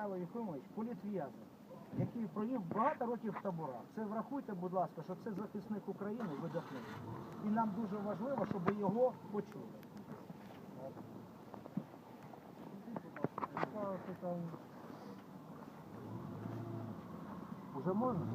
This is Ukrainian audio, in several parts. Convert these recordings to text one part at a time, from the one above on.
Михайло Єфимович політв'язень, який провів багато років в таборах. Це врахуйте, будь ласка, що це захисник України видатний. І нам дуже важливо, щоб його почули. Уже можна?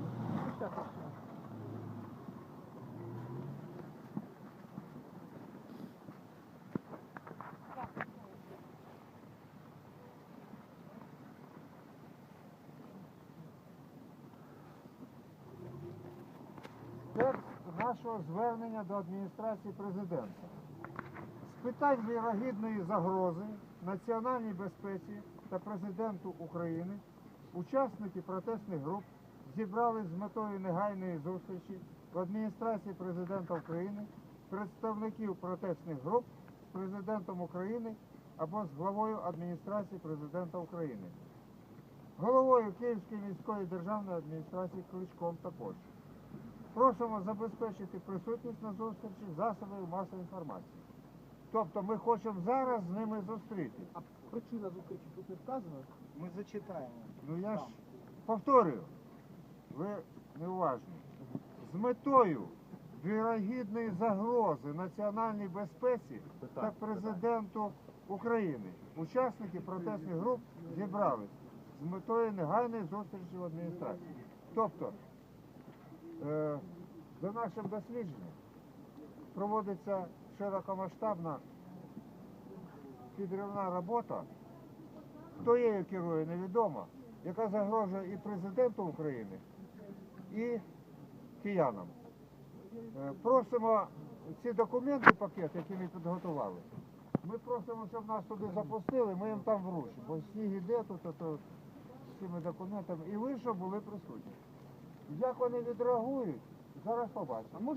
Текст нашого звернення до адміністрації президента. З питань вірогідної загрози національній безпеці та президенту України учасники протестних груп зібрались з метою негайної зустрічі в адміністрації президента України представників протестних груп з президентом України або з главою адміністрації президента України, головою Київської міської державної адміністрації Кличком також. Просимо забезпечити присутність на зустрічі засобів масової інформації. Тобто ми хочемо зараз з ними зустрітися. А причина зустрічі тут не вказана? Ми зачитаємо. Ну я ж повторюю, ви неуважні. З метою вірогідної загрози національній безпеці та президенту України учасники протестних груп зібрались з метою негайної зустрічі в адміністрації. Тобто, за нашим дослідженням проводиться широкомасштабна підривна робота Хто її керує, невідомо, яка загрожує і президенту України, і киянам. Е, Просимо ці документи, пакет, які ми підготували. Ми просимо, щоб нас туди запустили, ми їм там вручимо. Бо сніг іде тут, то, то, з цими документами. І ви, щоб були присутні. Як вони відреагують, зараз побачимо.